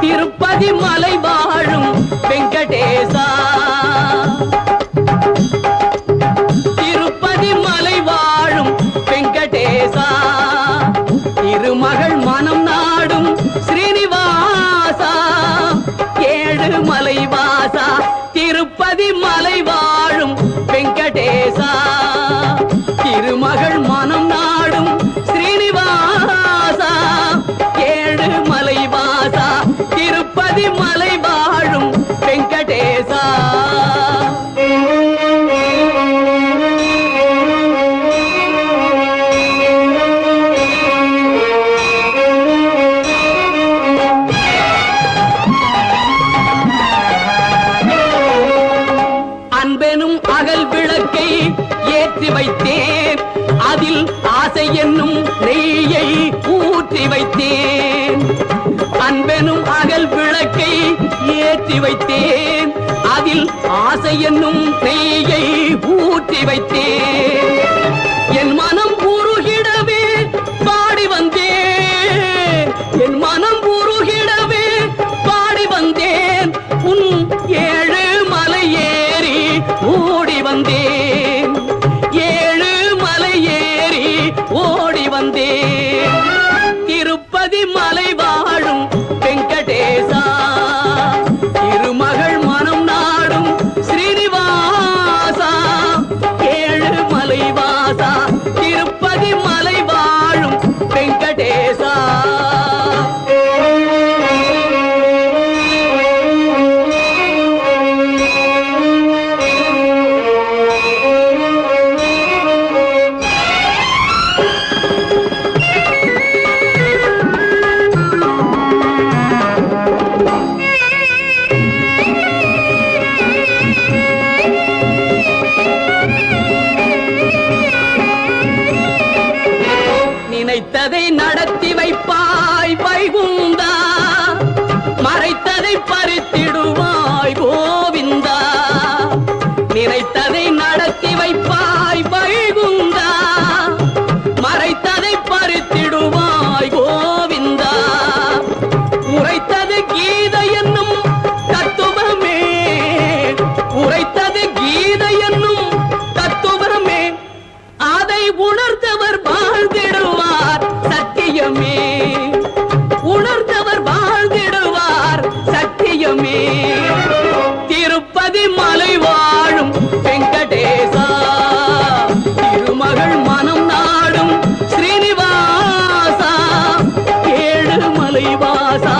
திருப்பதி மலை வாழும் வெங்கடேசா. ஏற்றி வைத்தேன். அதில் ஆசை என்னும் நெய்யை ஊற்றி வைத்தேன். அன்பெனும் அகல் விளக்கை ஏற்றி வைத்தேன். அதில் ஆசை என்னும் நெய்யை ஊற்றி வைத்தேன். நினைத்ததை நடத்தி வைப்பாய் வைகுந்தா. மலைவாசா